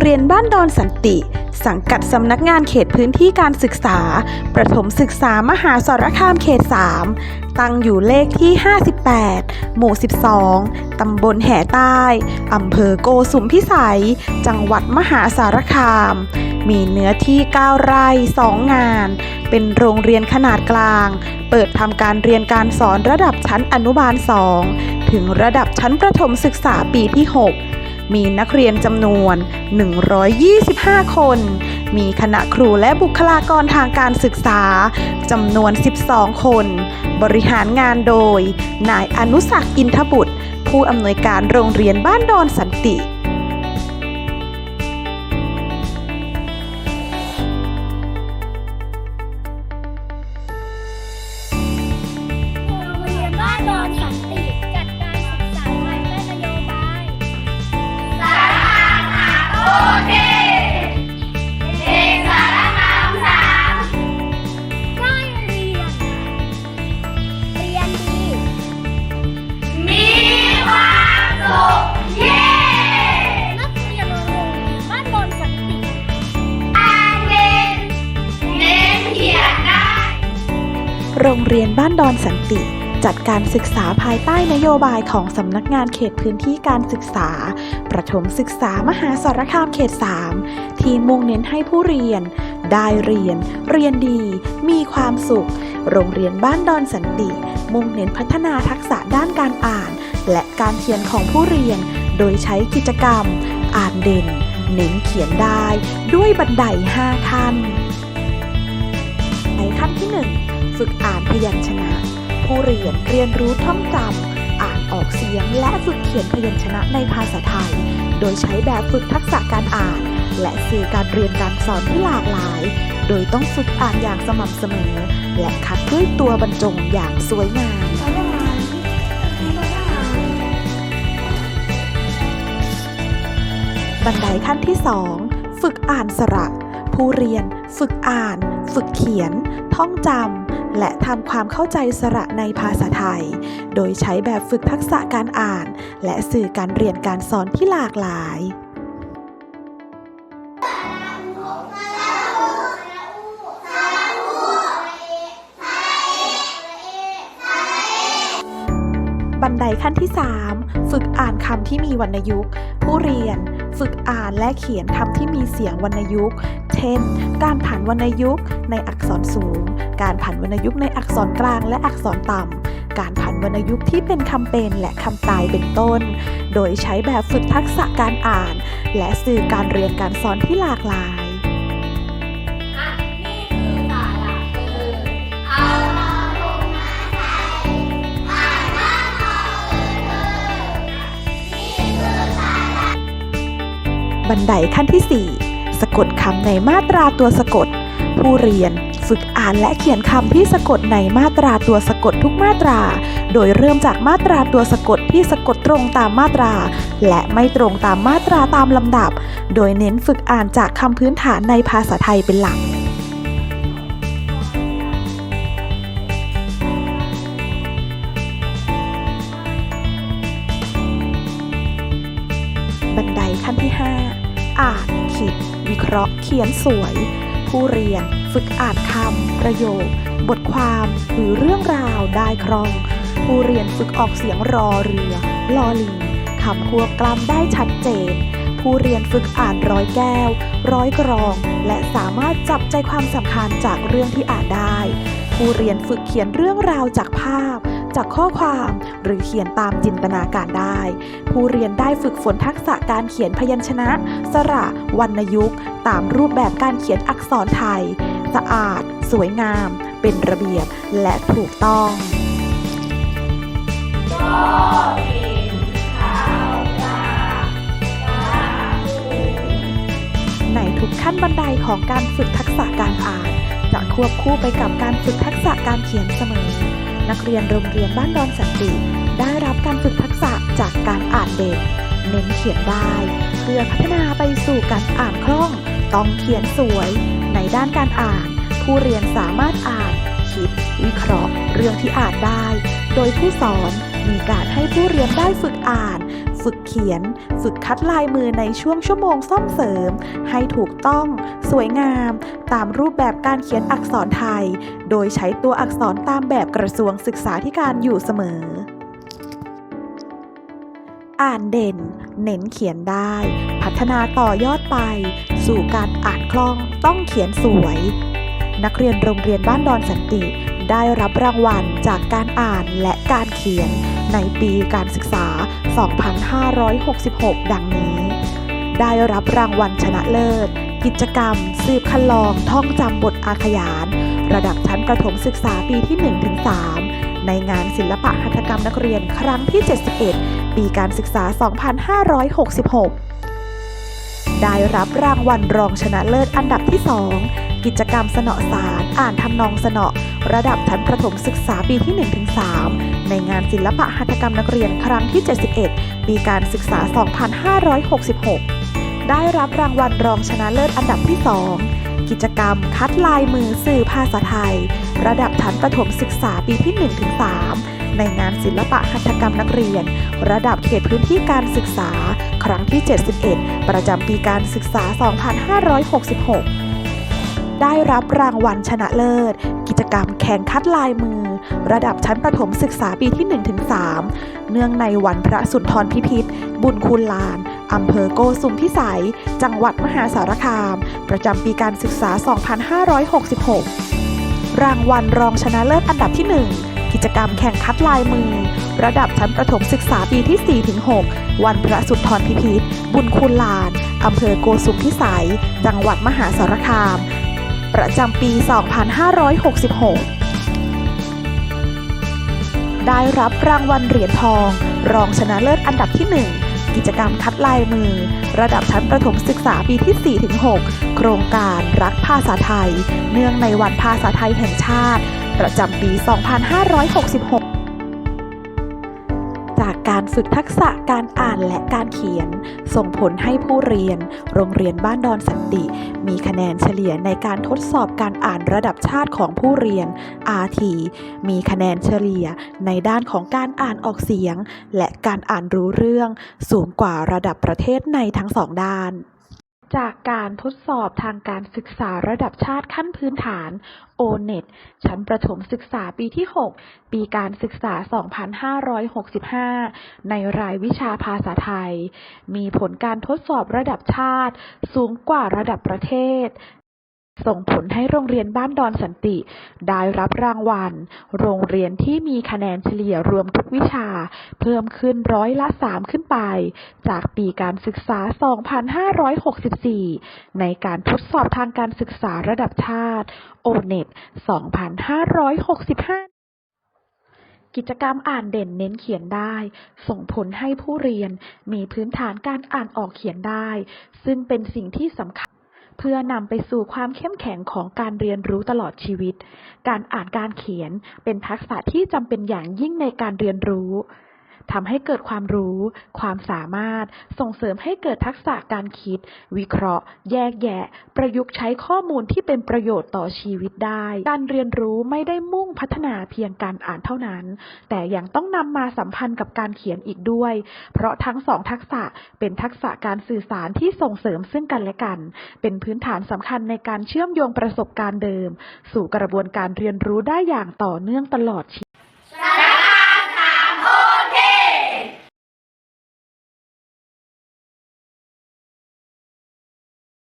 เรียนบ้านดอนสันติ สังกัดสำนักงานเขตพื้นที่การศึกษา ประถมศึกษามหาสารคามเขต 3 ตั้งอยู่เลขที่ 58 หมู่ 12 ตำบลแห่ใต้ อำเภอโกสุมพิสัย จังหวัดมหาสารคาม มีเนื้อที่ 9 ไร่ 2 งาน เป็นโรงเรียนขนาดกลาง เปิดทำการเรียนการสอนระดับชั้นอนุบาล 2 ถึงระดับชั้นประถมศึกษาปีที่ 6 มีนักเรียนจำนวน 125 คน มีคณะครูและบุคลากรทางการศึกษาจำนวน 12 คน บริหารงานโดย นายอนุสักดิ์อินทบุตร ผู้อำนวยการโรงเรียนบ้านดอนสันติ เรียนบ้านดอนสันติ จัดการศึกษาภายใต้นโยบายของสำนักงานเขตพื้นที่การศึกษา ประถมศึกษามหาสารคามเขต 3 ที่มุ่งเน้นให้ผู้เรียน ได้เรียน เรียนดี มีความสุข โรงเรียนบ้านดอนสันติ มุ่งเน้นพัฒนาทักษะด้านการอ่าน และการเขียนของผู้เรียน โดยใช้กิจกรรม อ่านเด่น เน้นเขียนได้ ด้วยบันได 5 ขั้นใน รียนเรียนรู้ท่องจำอ่านออกเสียงและฝึกเขียนพยัญชนะในภาษาไทย โดยใช้แบบฝึกทักษะการอ่าน และสื่อการเรียนการสอนที่หลากหลาย โดยต้องฝึกอ่านอย่างสม่ำเสมอ และคัดด้วยตัวบรรจงอย่างสวยงามบันไดขั้นที่ 2 ฝึกอ่านสระ ผู้เรียน ฝึกอ่าน ฝึกเขียน ท่องจำ และทำความเข้าใจสระในภาษาไทย โดยใช้แบบฝึกทักษะการอ่าน และสื่อการเรียนการสอนที่หลากหลายบันไดขั้นที่ 3 ฝึกอ่านคำที่มีวรรณยุกต์ ผู้เรียน ฝึกอ่านและเขียนคำที่มีเสียงวรรณยุกต์ เช่น การผันวรรณยุกต์ในอักษรสูง การผันวรรณยุกต์ในอักษรกลางและอักษรต่ำ การผันวรรณยุกต์ที่เป็นคำเป็นและคำตายเป็นต้น โดยใช้แบบฝึกทักษะการอ่าน และสื่อการเรียนการสอนที่หลากหลาย บันไดขั้นที่ 4 สะกดคำในมาตราตัวสะกด ผู้เรียนฝึกอ่านและเขียนคำที่สะกดในมาตราตัวสะกดทุกมาตรา โดยเริ่มจากมาตราตัวสะกดที่สะกดตรงตามมาตรา และไม่ตรงตามมาตราตามลำดับ โดยเน้นฝึกอ่านจากคำพื้นฐานในภาษาไทยเป็นหลัก ราะเขียนสวย ผู้เรียนฝึกอ่านคำประโยค บทความหรือเรื่องราวได้คล่อง ผู้เรียนฝึกออกเสียงรอเรือ ลอลิงคำควบกล้ำได้ชัดเจน ผู้เรียนฝึกอ่านร้อยแก้ว ร้อยกรอง และสามารถจับใจความสำคัญจากเรื่องที่อ่านได้ ผู้เรียนฝึกเขียนเรื่องราวจากภาพ จากข้อความหรือเขียนตามจินตนาการได้ ผู้เรียนได้ฝึกฝนทักษะการเขียนพยัญชนะ สระวรรณยุกต์ ตามรูปแบบการเขียนอักษรไทย สะอาด สวยงาม เป็นระเบียบและถูกต้องในทุกขั้นบันไดของการฝึกทักษะการอ่าน จะควบคู่ไปกับการฝึกทักษะการเขียนเสมอ นักเรียนโรงเรียนบ้านดอนสันติได้รับการฝึกทักษะจากการอ่านเด็ก เน้นเขียนได้ เพื่อพัฒนาไปสู่การอ่านคล่อง ต้องเขียนสวย ในด้านการอ่าน ผู้เรียนสามารถอ่าน คิด วิเคราะห์ เรื่องที่อ่านได้ โดยผู้สอนมีการให้ผู้เรียนได้ฝึกอ่าน ฝึกฝึกเขียน ฝึกคัดลายมือในช่วงชั่วโมงซ่อมเสริม ให้ถูกต้อง สวยงาม ตามรูปแบบการเขียนอักษรไทย โดยใช้ตัวอักษรตามแบบกระทรวงศึกษาธิการอยู่เสมอ อ่านเด่น เน้นเขียนได้ พัฒนาต่อยอดไป สู่การอ่านคล่องต้องเขียนสวย นักเรียนโรงเรียนบ้านดอนสันติได้รับรางวัลจากการอ่านและการเขียนในปีการศึกษา 2566 ดังนี้ ได้รับรางวัลชนะเลิศ กิจกรรม สืบคันลองท่องจำบทอาขยาน ระดับชั้นประถมศึกษาปีที่ 1-3 ในงานศิลปะหัตถกรรมนักเรียนครั้งที่ 71 ปีการศึกษา 2566ได้รับรางวัลรองชนะเลิศอันดับที่ 2 กิจกรรมสนอสาร อ่านทำนองสนอ ระดับชั้นประถมศึกษาปีที่ 1-3 ในงานศิลปะหัตถกรรมนักเรียนครั้งที่ 71 ปีการศึกษา 2566 ได้รับรางวัลรองชนะเลิศอันดับที่ 2 กิจกรรมคัดลายมือสื่อภาษาไทย ระดับชั้นประถมศึกษาปีที่ 1-3 ในงานศิลปะหัตถกรรมนักเรียน ระดับเขตพื้นที่การศึกษา ครั้งที่ 71 ประจำปีการศึกษา 2566 ได้รับรางวัลชนะเลิศ กิจกรรมแข่งคัดลายมือ ระดับชั้นประถมศึกษาปีที่ 1-3 เนื่องในวันพระสุนทรพิพิธ บุญคุณลานอำเภอโกสุมพิสัย จังหวัดมหาสารคาม ประจำปีการศึกษา 2566 รางวัลรองชนะเลิศอันดับที่ 1 กิจกรรมแข่งคัดลายมือ ระดับชั้นประถมศึกษาปีที่ 4-6 วันพระสุนทรพิพิธ บุญคุณลานอำเภอโกสุมพิสัย จังหวัดมหาสารคาม ประจำปี 2566 ได้รับรางวัลเหรียญทอง รองชนะเลิศอันดับที่ 1 กิจกรรมคัดลายมือ ระดับชั้นประถมศึกษาปีที่ 4-6 โครงการรักภาษาไทย เนื่องในวันภาษาไทยแห่งชาติ ประจำปี 2566 การฝึกทักษะการอ่านและการเขียน ส่งผลให้ผู้เรียน โรงเรียนบ้านดอนสันติ มีคะแนนเฉลี่ยในการทดสอบการอ่านระดับชาติของผู้เรียน RT มีคะแนนเฉลี่ยในด้านของการอ่านออกเสียง และการอ่านรู้เรื่อง สูงกว่าระดับประเทศในทั้งสองด้าน จากการทดสอบทางการศึกษาระดับชาติขั้นพื้นฐาน O-NET ชั้นประถมศึกษาปีที่ 6 ปีการศึกษา 2565 ในรายวิชาภาษาไทย มีผลการทดสอบระดับชาติสูงกว่าระดับประเทศ ส่งผลให้โรงเรียนบ้านดอนสันติ ได้รับรางวัล โรงเรียนที่มีคะแนนเฉลี่ยรวมทุกวิชา เพิ่มขึ้นร้อยละ 3 ขึ้นไป จากปีการศึกษา 2564 ในการทดสอบทางการศึกษาระดับชาติ O-NET 2565กิจกรรมอ่านเด่นเน้นเขียนได้ ส่งผลให้ผู้เรียนมีพื้นฐานการอ่านออกเขียนได้ ซึ่งเป็นสิ่งที่สำคัญ เพื่อนำไปสู่ความเข้มแข็งของการเรียนรู้ตลอดชีวิต การอ่านการเขียนเป็นทักษะที่จำเป็นอย่างยิ่งในการเรียนรู้ ทำให้เกิดความรู้ ความสามารถ ส่งเสริมให้เกิดทักษะการคิด วิเคราะห์ แยกแยะ ประยุกต์ใช้ข้อมูลที่เป็นประโยชน์ต่อชีวิตได้ การเรียนรู้ไม่ได้มุ่งพัฒนาเพียงการอ่านเท่านั้น แต่ยังต้องนำมาสัมพันธ์กับการเขียนอีกด้วย เพราะทั้งสองทักษะเป็นทักษะการสื่อสารที่ส่งเสริมซึ่งกันและกัน เป็นพื้นฐานสำคัญในการเชื่อมโยงประสบการณ์เดิม สู่กระบวนการเรียนรู้ได้อย่างต่อเนื่องตลอดชีวิต